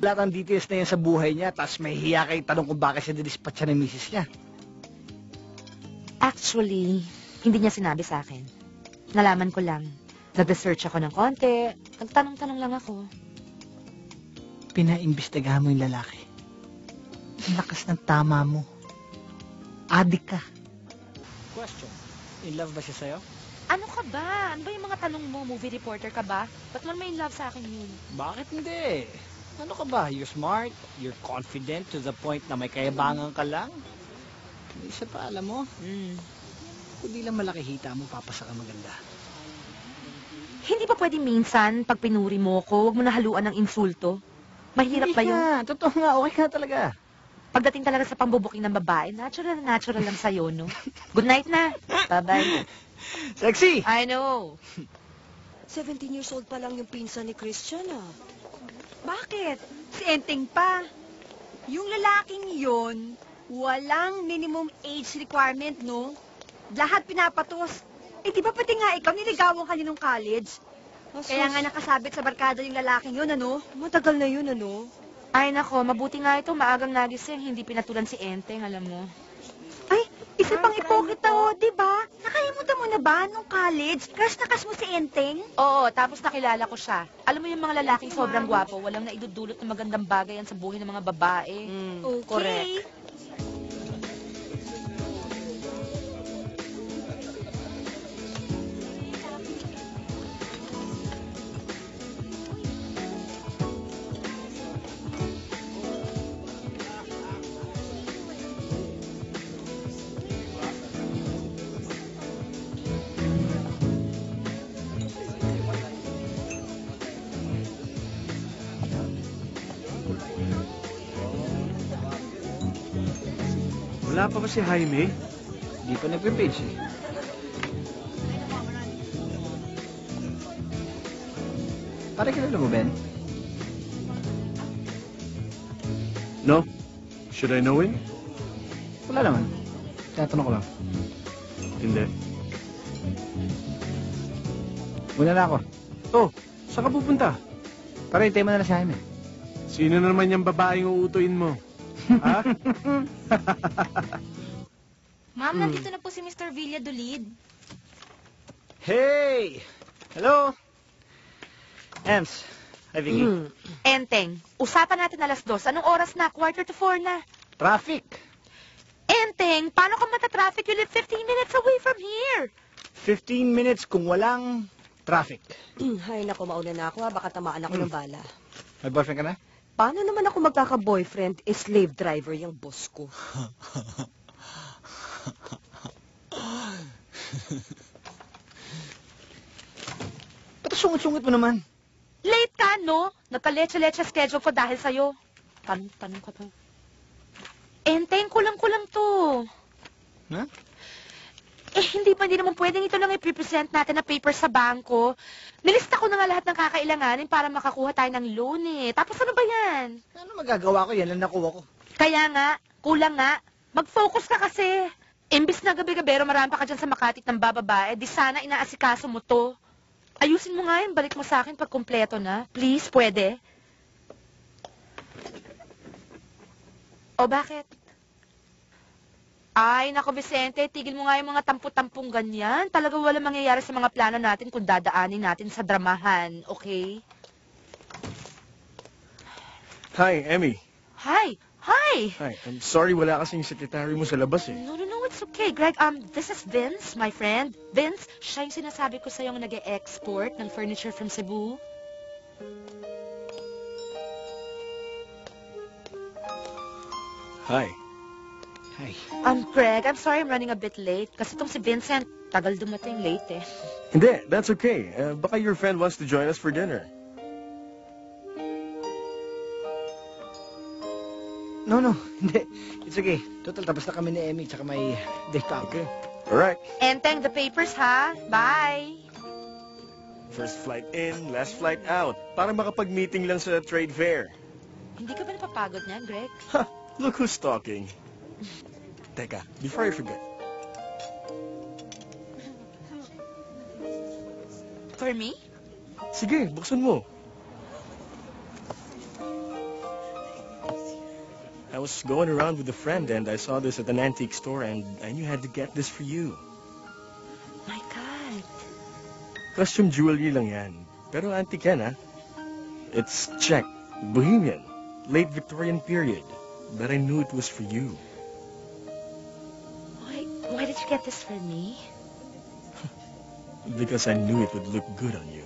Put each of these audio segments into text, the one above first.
Lahat ang details na yan sa buhay niya, tapos may hiya kay tanong kung bakit siya dinispatch siya ng misis niya. Actually, hindi niya sinabi sa akin. Nalaman ko lang. Nag-research ako ng konti. Nagtanong-tanong lang ako. Pinaimbestigahan mo yung lalaki. Ang lakas ng tama mo. Adik ka. Question. In love ba siya sa'yo? Ano ka ba? Ano ba yung mga tanong mo? Movie reporter ka ba? Ba't mo may love sa akin yun? Bakit hindi? Ano ka ba? You're smart, you're confident to the point na may kayabangan ka lang. Hindi siya pa alam mo. Mm. Kung di lang malaki hita mo, papasa ka maganda. Hindi ba pwede minsan, pag pinuri mo ko, huwag mo na haluan ng insulto? Mahirap ba Hindi yun? ka. Totoo nga, okay ka talaga. Pagdating talaga sa pambubuking ng babae, natural na natural lang sa'yo, no? Good night na. Bye-bye. Sexy! I know. 17 years old pa lang yung pinsan ni Christian, ah. Bakit? Si Enteng pa. Yung lalaking yon, walang minimum age requirement, no? Lahat pinapatos. Eh, di ba pati nga ikaw niligawan ka niya nung college? Kaya nga nakasabit sa barkada yung lalaking yun, ano? Matagal na yun, ano? Ay, nako, mabuti nga ito, maagang nagising, hindi pinatulan si Enteng, alam mo. Ay, isa pang ipokrita, oh, di ba? Nakalimutan mo na ba nung college? Crush na crush mo si Enteng? Oo, tapos nakilala ko siya. Alam mo yung mga lalaking sobrang gwapo, walang naidudulot ng magandang bagay yan sa buhay ng mga babae. Mm. Okay. Correct. Wala pa ba si Jaime? Di pa nagpe-page eh. Pare kilala mo, Ben? No? Should I know him? Wala naman. Tinatanong ko lang. Hindi. Muna na ako. Oh, saan ka pupunta? Pare, hintayin mo na lang si Jaime. Sino na naman yung babaeng uutuin mo? Ha? Ma'am, Hmm. nandito na po si Mr. Villadolid. Hey! Hello? Ems. Hi, Vicky. Hmm. Enteng, usapan natin alas dos. Anong oras na? Quarter to four na. Traffic. Enteng, paano ka matatraffic? You live 15 minutes away from here. 15 minutes kung walang traffic. Ay, naku, mauna na ako, ha. Baka tamaan ako ng bala. May boyfriend ka na? Paano naman ako magkaka-boyfriend? Eh, slave driver yung boss ko. Ba't sungit-sungit mo naman? Late ka, no? Nagka-leche-leche schedule ko dahil sa'yo. Tanong, tanong ka pa. Enteng, kulang-kulang to. Ha? Eh, hindi pa, hindi naman pwedeng ito lang i-present natin na paper sa bangko. Nilista ko na nga lahat ng kakailanganin para makakuha tayo ng loan eh. Tapos ano ba yan? Ano magagawa ko? Yan lang nakuha ko. Kaya nga, kulang nga. Mag-focus ka kasi. Imbis na gabi-gabero, marami pa ka dyan sa makatit ng bababae, di sana inaasikaso mo to. Ayusin mo nga yun, balik mo sa akin pag kumpleto na. Please, pwede? O bakit? Ay, nako Vicente, tigil mo nga yung mga tampu-tampong ganyan. Talaga wala mangyayari sa mga plano natin kung dadaanin natin sa dramahan, okay? Hi, Emmy. Hi! Hi! Hi, I'm sorry wala kasing sekretary mo sa labas eh. No, no, no, it's okay, Greg. Um, this is Vince, my friend. Vince, siya yung sinasabi ko sa'yo nag export ng furniture from Cebu. Hi. Hi. Um, Greg, I'm sorry I'm running a bit late. Kasi itong si Vincent, tagal dumating late eh. Hindi, that's okay. Uh, baka your friend wants to join us for dinner. No, no. Hindi. It's okay. Total, tapos na kami ni Emmy tsaka may date out. Okay. Alright. Enteng, the papers ha. Bye! First flight in, last flight out. Para makapag-meeting lang sa trade fair. Hindi ka ba napapagod niyan, Greg? Ha! Look who's talking. Teka, before I forget. For me? Sige, buksan mo. I was going around with a friend and I saw this at an antique store and I knew I had to get this for you. My God. Custom jewelry lang yan. Pero antique yan, ha? It's Czech, Bohemian, late Victorian period. But I knew it was for you. Why, did you get this for me? Because I knew it would look good on you.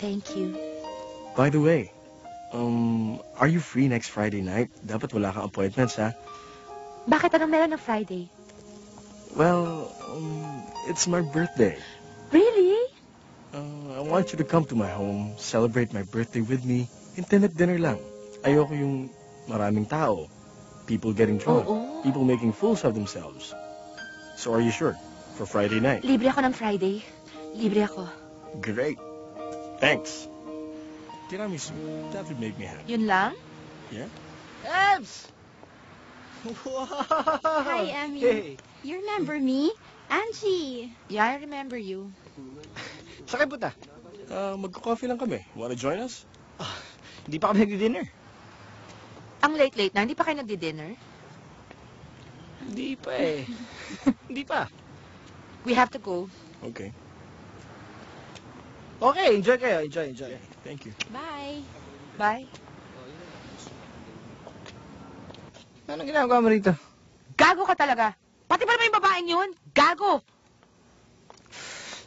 Thank you. By the way, um, are you free next Friday night? Dapat wala kang appointments, ha? Bakit anong meron ng Friday? Well, um, it's my birthday. Really? Uh, I want you to come to my home, celebrate my birthday with me. Intimate dinner lang. Ayoko yung maraming tao. People getting drunk. Oo. People making fools of themselves. So are you sure? For Friday night? Libre ako ng Friday. Libre ako. Great. Thanks. Tiramisu. That would make me happy. Yun lang? Ebs! Wow! Hi, Emmy. Hey, You remember me? Angie. Yeah, I remember you. saan kayo punta? Uh, magko-coffee lang kami. Wanna join us? Hindi pa kami nagdi-dinner. Ang late-late na, hindi pa kayo nagdi-dinner? Hindi pa eh. Hindi pa. We have to go. Okay. Okay, enjoy kayo. Enjoy, enjoy. Thank you. Bye. Bye. Anong ginagawa mo rito? Gago ka talaga. Pati ba naman yung babaeng yun? Gago!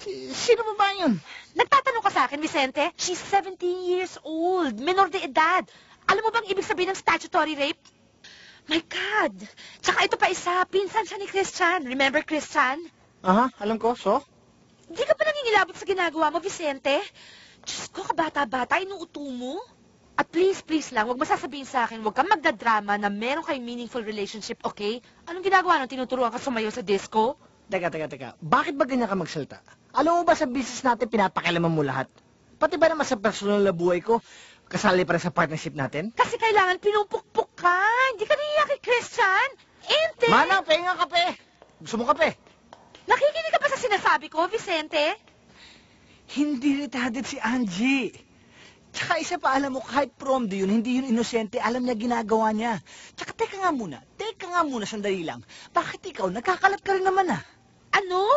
Si- Sino ba ba yun? Nagtatanong ka sa akin, Vicente? She's 17 years old. Menor de edad. Alam mo bang ibig sabihin ng statutory rape? My God! Tsaka ito pa isa, pinsan siya ni Christian. Remember Christian? Aha, alam ko. So? Di ka pa nangingilabot sa ginagawa mo, Vicente? Diyos ko, kabata-bata, inuuto mo? At please, please lang, huwag mo sasabihin sa akin, huwag kang magdadrama na meron kayong meaningful relationship, okay? Anong ginagawa nung tinuturuan ka sumayo sa disco? Teka, teka, teka. Bakit ba ganyan ka magsalita? Alam mo ba sa business natin pinapakialaman mo lahat? Pati ba naman sa personal na buhay ko, kasali pa rin sa partnership natin? Kasi kailangan pinupukpuk ka. Hindi ka kay Christian. Ente! Manang, pahinga kape! Gusto mo kape? Nakikinig ka ba sa sinasabi ko, Vicente? Hindi retarded si Angie. Tsaka isa pa, alam mo, kahit prom do yun, hindi yun inosente, alam niya ginagawa niya. Tsaka teka nga muna, teka nga muna, sandali lang. Bakit ikaw, nagkakalat ka rin naman ah? Ano?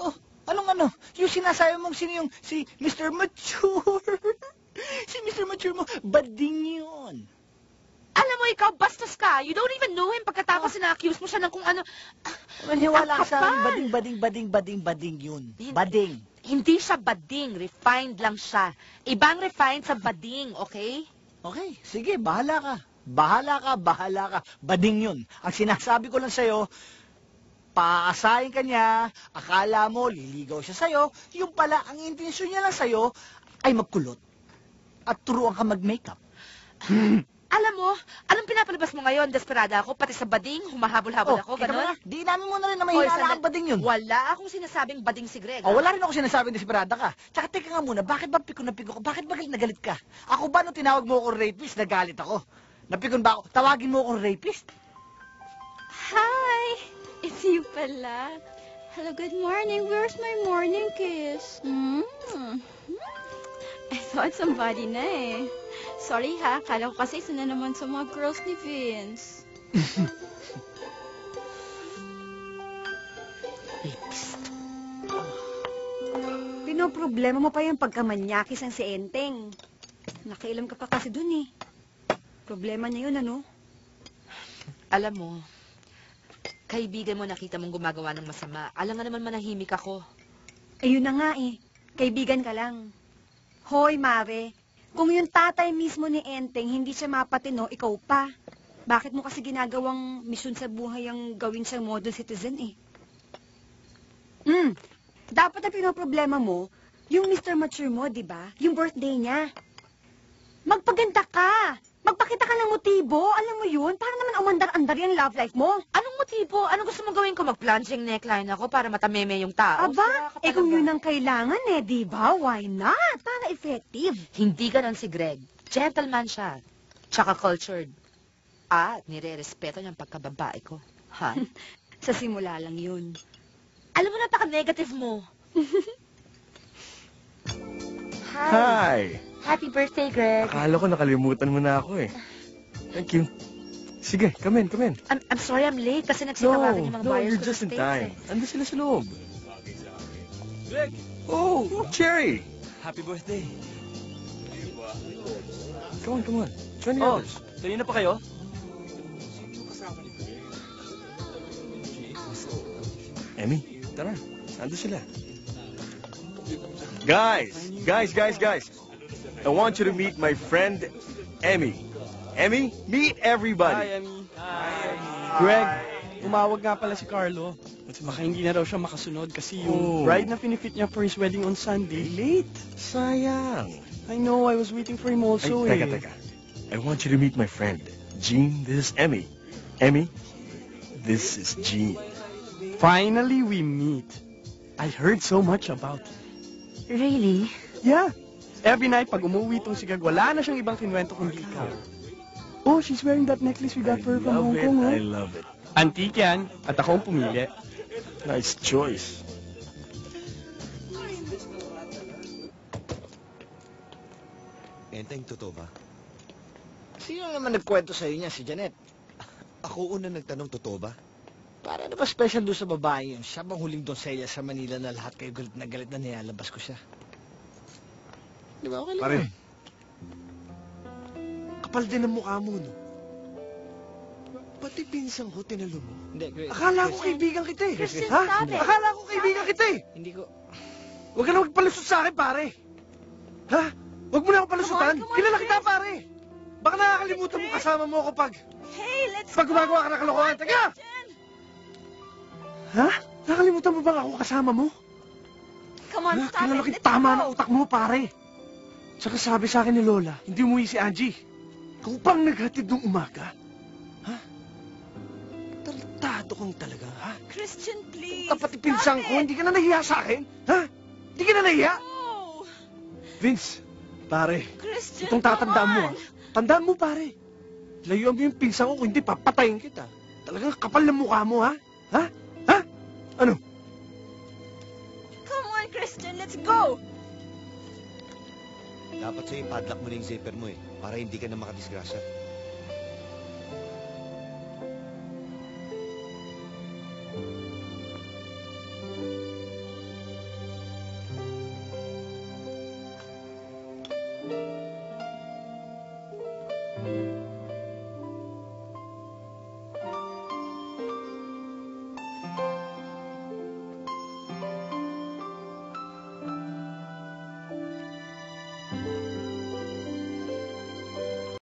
Oh, anong ano? Yung sinasabi mong sino yung si Mr. Mature. si Mr. Mature mo, bading yun. Alam mo, ikaw, bastos ka. You don't even know him pagkatapos na-accuse mo siya ng kung ano. Maniwala ka sa akin, bading, bading, bading, bading, bading yun. Hindi. Bading. Hindi siya bading. Refined lang siya. Ibang refined sa bading, okay? Okay, sige, bahala ka. Bahala ka, bahala ka. Bading yun. Ang sinasabi ko lang sa'yo, paaasahin ka niya, akala mo liligaw siya sa'yo, yung pala ang intensyon niya lang sa'yo ay magkulot. At turuan ka mag-makeup. Alam mo, anong pinapalabas mo ngayon? Desperada ako, pati sa bading, humahabol-habol ako, kita mo na, di namin mo na rin na may Oy, hinala sandali. kang bading yun. Wala akong sinasabing bading si Greg. O, ah. wala rin ako sinasabing desperada ka. Tsaka teka nga muna, bakit ba piko na piko ka? Bakit ba galit na galit ka? Ako ba nung tinawag mo ako rapist, nagalit ako? Napikon ba ako? Tawagin mo akong rapist? Hi! It's you pala. Hello, good morning. Where's my morning kiss? Hmm? I thought somebody na eh. Sorry ha, kala ko kasi isa na naman sa mga girls ni Vince. Pinoproblema mo pa yung pagkamanyakis ang si Enteng. Nakialam ka pa kasi dun eh. Problema niya yun, ano? Alam mo, kaibigan mo nakita mong gumagawa ng masama. Alam nga naman manahimik ako. Ayun na nga eh. Kaibigan ka lang. Hoy, Mare. Kung yung tatay mismo ni Enteng hindi siya mapatino, ikaw pa. Bakit mo kasi ginagawang misyon sa buhay ang gawin siyang model citizen eh? Hmm. Dapat na pinoproblema mo, yung Mr. Mature mo, di ba? Yung birthday niya. Magpaganda ka. Magpakita ka ng motibo. Alam mo yun? Para naman umandar-andar yung love life mo. Anong motibo? Anong gusto mong gawin ko? Mag-plunging neckline ako para matameme yung tao? Aba, eh kung yun ang kailangan eh, di ba? Why not? Para effective. Hindi ganon si Greg. Gentleman siya. Tsaka cultured. At nire-respeto niyang pagkababae ko. Ha? Sa simula lang yun. Alam mo, napaka-negative mo. Hi. Hi! Happy birthday, Greg. Akala ko nakalimutan mo na ako eh. Thank you. Sige, come in, come in. I'm, I'm sorry I'm late kasi No, nagsitawagan yung mga no, buyers you're ko just in time. eh. Ando sila sa loob. Oh, Cherry. Happy birthday. Come on, come on. Join the Oh, others. kanina pa kayo? Emmy, tara. Ando sila. Guys, guys, guys, guys. I want you to meet my friend, Emmy. Emmy, meet everybody. Emmy. Greg, umawag nga pala si Carlo. Baka hindi na raw siya makasunod kasi yung Oh. bride na pinifit niya for his wedding on Sunday, late. Sayang. I know, I was waiting for him Ay, also teka, eh. teka. I want you to meet my friend, Jean. This is Emmy. Emmy, this is Jean. Finally, we meet. I heard so much about it. Really? Yeah. Every night, pag umuwi tong si Gag, wala na siyang ibang kinwento kundi ikaw. Oh, she's wearing that necklace we got for her from Hong it. Kong, I oh. love it. Antique yan, at ako ang pumili. Nice choice. Enteng, totoo ba? Sino naman nagkwento sa niya, si Janet? Ako una nagtanong, totoo ba? Para na ba special doon sa babae yun? Siya bang huling donselya sa Manila na lahat kayo galit na galit na nilalabas ko siya? Di ba okay lang? Pare. Kapal din ang mukha mo, no? Pati pinsang ko, tinalo mo. Hindi, Chris. Akala ko Chris, kaibigan kita eh. Christian, ha? it. Akala ko kaibigan kita eh. Hindi ko... Huwag ka na magpalusot sa akin, pare. Ha? Huwag mo na ako palusutan. Come on, come on, Kilala Chris. kita, pare. Baka nakakalimutan mo kasama mo ako pag... Hey, let's Pag gumagawa ka ng kalokohan. Teka! Ha? Nakalimutan mo bang ako kasama mo? Come on, stop Kilala it. kita Let's tama go. ng utak mo, pare. Tsaka sabi sa akin ni Lola, hindi umuwi si Angie. Ako pang naghatid nung umaga. Ha? Tartado kang talaga, ha? Christian, please. Kapati pinsang ko, hindi ka na nahiya sa akin? Ha? Hindi ka na nahiya? No. Vince, pare, Christian, itong tatandaan mo, ha? Tandaan mo, pare. Layuan mo yung pinsang ko, kung hindi, papatayin kita. Talagang kapal ng mukha mo, ha? Ha? Dapat sa'yo padlock mo na yung zipper mo eh, para hindi ka na makadisgrasya.